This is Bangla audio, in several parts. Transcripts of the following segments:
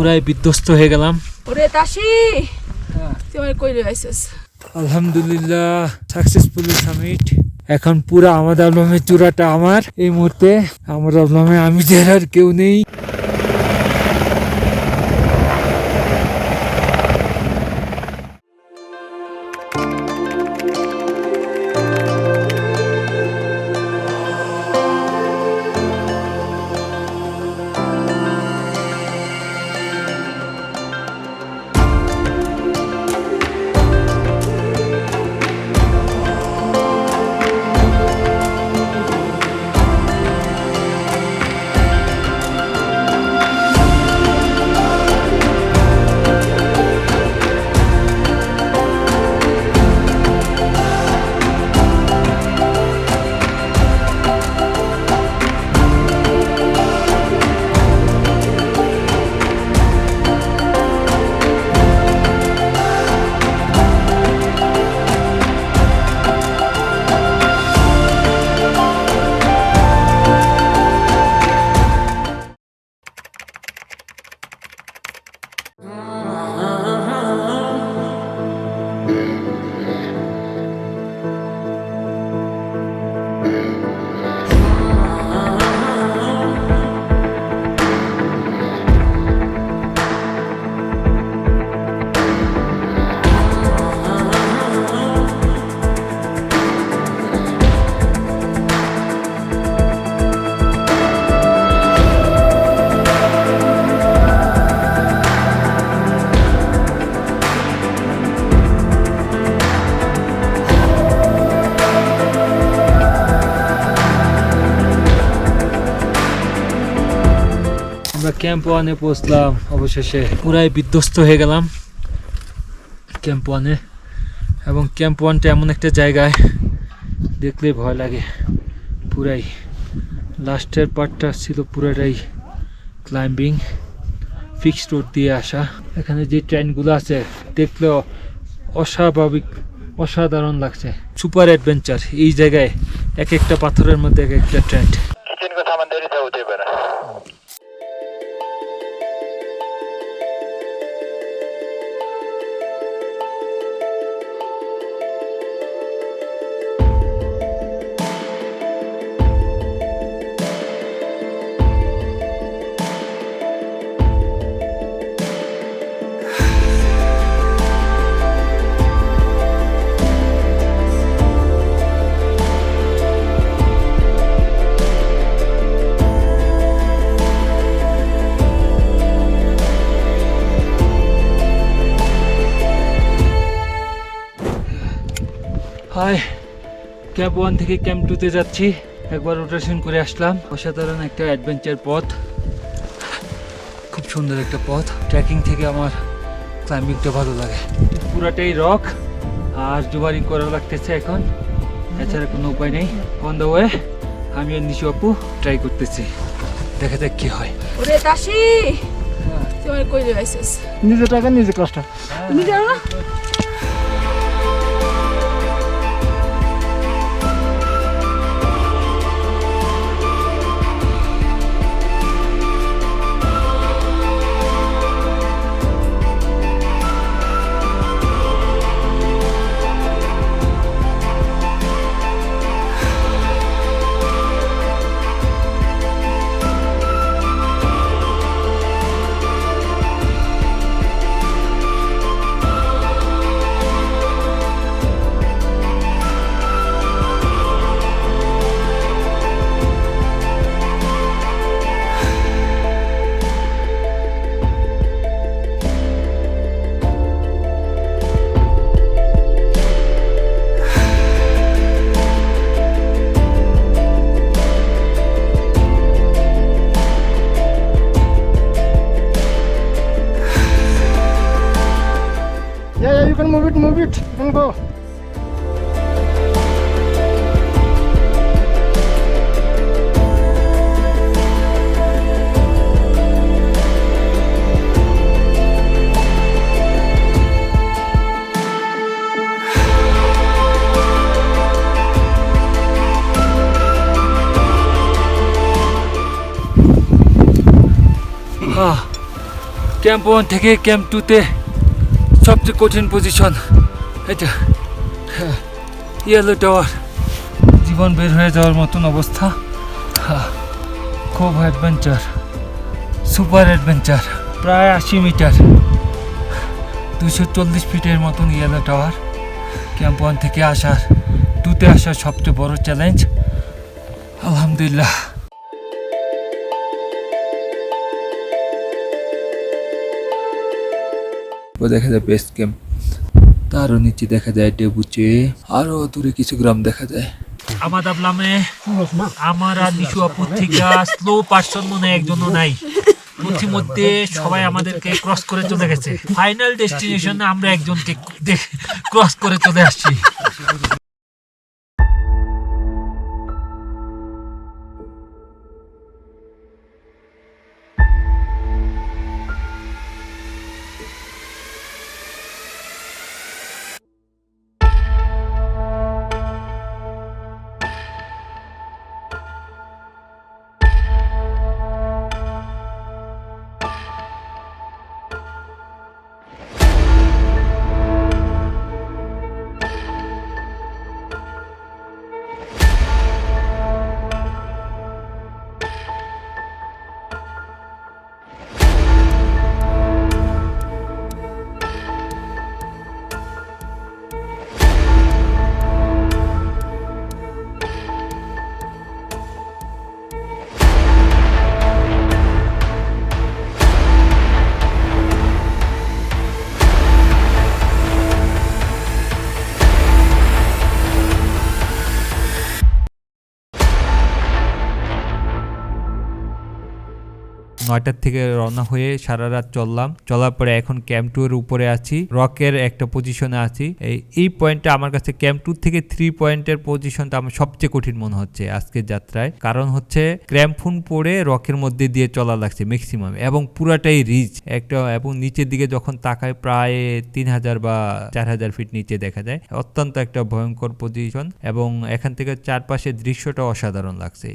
পুরাই বিধ্বস্ত হয়ে গেলাম। ওরে তাসি তোমার কই আইসস? আলহামদুলিল্লাহ সাকসেসফুলি সামিট এখন পুরো আমাদের আলমে চূড়াটা আমার। এই মুহূর্তে আমার আলমে আমি ছাড়া আর কেউ নেই। ক্যাম্প ওয়ানে পৌঁছলাম, অবশেষে পুরাই বিধ্বস্ত হয়ে গেলাম ক্যাম্প ওয়ানে এবং ক্যাম্প ওয়ানটা এমন একটা জায়গায় দেখলে ভয় লাগে। পুরাই লাস্টের পার্টটা ছিল পুরাটাই ক্লাইম্বিং ফিক্সড রোড দিয়ে আসা। এখানে যে ট্রেনগুলো আছে, দেখলেও অস্বাভাবিক, অসাধারণ লাগছে। সুপার অ্যাডভেঞ্চার এই জায়গায় এক একটা পাথরের মধ্যে এক একটা ট্রেন্ড ক্যাম্প ওয়ান থেকে ক্যাম্প টুতে যাচ্ছি। একবার রোটেশন করে আসলাম। অসাধারণ একটা অ্যাডভেঞ্চার পথ। খুব সুন্দর একটা পথ। ট্রেকিং থেকে আমার ক্লাইম্বিংটা ভালো লাগে। পুরাটাই রক আর জুবারিং করা লাগতেছে এখন। এছাড়া কোনো উপায় নেই। অন দ্য ওয়ে আমি আর নিশু আপু ট্রাই করতেছি। দেখা যাক কি হয়। ওরে তাসি তুই আমার কই আইসস নিজে টাকা নিজে কষ্ট তুমি জানো না? go. ক্যাম্প ওয়ান থেকে ক্যাম্প টুতে সবচেয়ে কঠিন পজিশন এটা ইয়েলো টাওয়ার। জীবন বের হয়ে যাওয়ার মতন অবস্থা। হ্যাঁ, খুব অ্যাডভেঞ্চার সুপার অ্যাডভেঞ্চার প্রায় আশি মিটার। দুশো চল্লিশ ফিটের মতন ইয়েলো টাওয়ার। ক্যাম্প ওয়ান থেকে আসার টুতে আসার সবচেয়ে বড় চ্যালেঞ্জ আলহামদুলিল্লাহ। ও দেখা যায় বেস ক্যাম্প তারও নিচে দেখা যায় ডেবুচে আরও দূরে কিছু গ্রাম দেখা যায়। আমার দাবলামে আমার আর নিশু আপুর স্লো পার্সন মনে একজনও নাই। পথিমধ্যে সবাই আমাদেরকে ক্রস করে চলে গেছে। ফাইনাল ডেস্টিনেশনে আমরা একজনকে ক্রস করে চলে আসছি। নয়টার থেকে রওনা হয়ে সারা রাত চললাম। চলার পরে এখন ক্যাম্প টু এর উপরে আছি। রকের একটা পজিশনে আছি। এই পয়েন্টটা আমার কাছে ক্যাম্প টু থেকে থ্রি পয়েন্টের পজিশনটা আমার সবচেয়ে কঠিন মনে হচ্ছে আজকের যাত্রায়। কারণ হচ্ছে ক্র্যাম্পফুন পরে রকের মধ্যে দিয়ে চলা লাগছে ম্যাক্সিমাম এবং পুরাটাই রিচ একটা, এবং নিচের দিকে যখন তাকায় প্রায় তিন হাজার বা চার হাজার ফিট নিচে দেখা যায়। অত্যন্ত একটা ভয়ঙ্কর পজিশন এবং এখান থেকে চারপাশের দৃশ্যটা অসাধারণ লাগছে।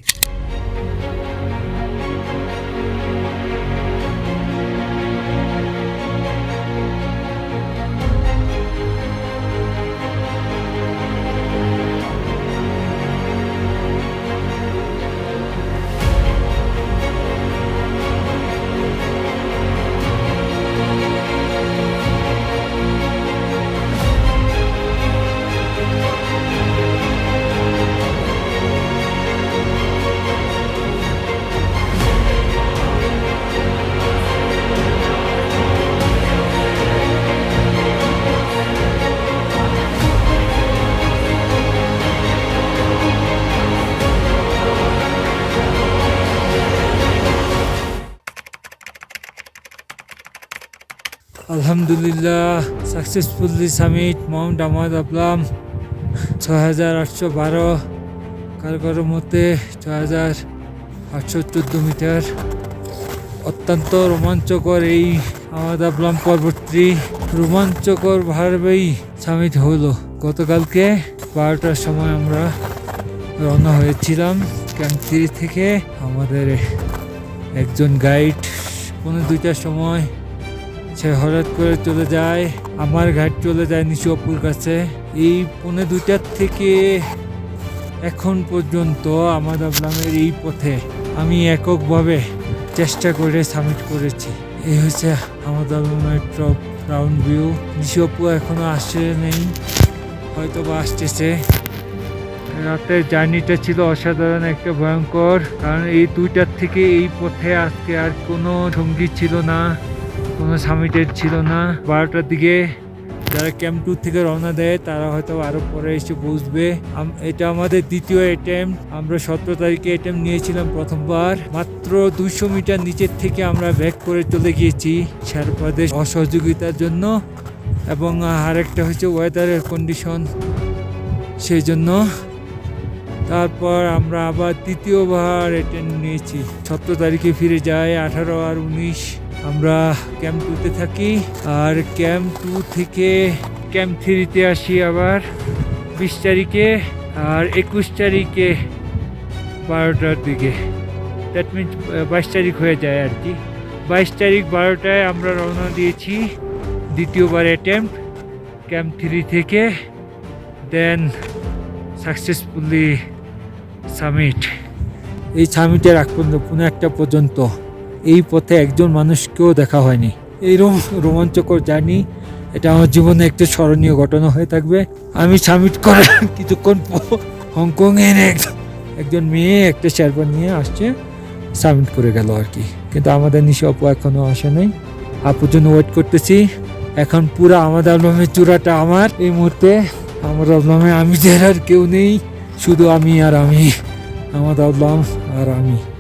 আলহামদুলিল্লাহ successfully summit mount Ama Dablam ছ হাজার আটশো বারো কারও মতে ছ হাজার আটশো চোদ্দ মিটার। অত্যন্ত রোমাঞ্চকর এই আমাদ আপলাম পর্বতটি, রোমাঞ্চকর ভাবেই সামিট হলো। গতকালকে বারোটার সময় আমরা রওনা হয়েছিলাম ক্যাম্প থেকে আমাদের একজন গাইড পৌনে দুইটার সময় সে হঠাৎ করে চলে যায়, আমার ঘাট চলে যায় নিশু অপুর কাছে। এই পৌনে দুইটার থেকে এখন পর্যন্ত আমার আবলামের এই পথে আমি এককভাবে চেষ্টা করে সাবমিট করেছি। এই হচ্ছে আমার আবলামের top round view. Nishu Apu এখনও আসে নেই হয়তো বা আসতেছে। রাতের জার্নিটা ছিল অসাধারণ, একটা ভয়ঙ্কর, কারণ এই দুইটার থেকে এই পথে আজকে আর কোনো সঙ্গী ছিল না। কোনো সামিটেড ছিল না। বারোটার দিকে যারা ক্যাম্প টু থেকে রওনা দেয়, তারা হয়তো আরও পরে এসে বুঝবে। এটা আমাদের দ্বিতীয় অ্যাটেম্প আমরা সতেরো তারিখে অ্যাটেম্প নিয়েছিলাম প্রথমবার। মাত্র দুশো মিটার নিচের থেকে আমরা ব্যাক করে চলে গিয়েছি শারপাদের অসহযোগিতার জন্য। এবং আরেকটা হচ্ছে ওয়েদারের কন্ডিশন সেই জন্য তারপর আমরা আবার তৃতীয়বার অ্যাটেন্ড নিয়েছি। সতেরো তারিখে ফিরে যাই আঠারো আর উনিশ। আমরা ক্যাম্প টুতে থাকি, আর ক্যাম্প টু থেকে ক্যাম্প থ্রিতে আসি আবার, বিশ তারিখে আর একুশ তারিখে বারোটার দিকে। দ্যাট মিনস বাইশ তারিখ হয়ে যায় আর কি। বাইশ তারিখ বারোটায় আমরা রওনা দিয়েছি দ্বিতীয়বার অ্যাটেম্প ক্যাম্প থ্রি থেকে দেন সাকসেসফুলি সামিট এই সামিটের আগ পর্যন্ত কোনো একটা পর্যন্ত। এই পথে একজন মানুষকেও দেখা হয়নি। এই রোম- রোমাঞ্চকর জার্নি, এটা আমার জীবনে একটা স্মরণীয় ঘটনা হয়ে থাকবে। আমি সামিট করার কিছুক্ষণ হংকংয়ের এক- একজন মেয়ে একটা শেরপা নিয়ে আসছে সাবমিট করে গেল আর কি। কিন্তু আমাদের নিশে অপু এখনও আসে নাই। আপুর জন্য ওয়েট করতেছি। এখন পুরো আমাদের আলমের চূড়াটা আমার। এই মুহূর্তে আমার আলমে আমি আর কেউ নেই। শুধু আমি আর আমি। আমার আলম আর আমি।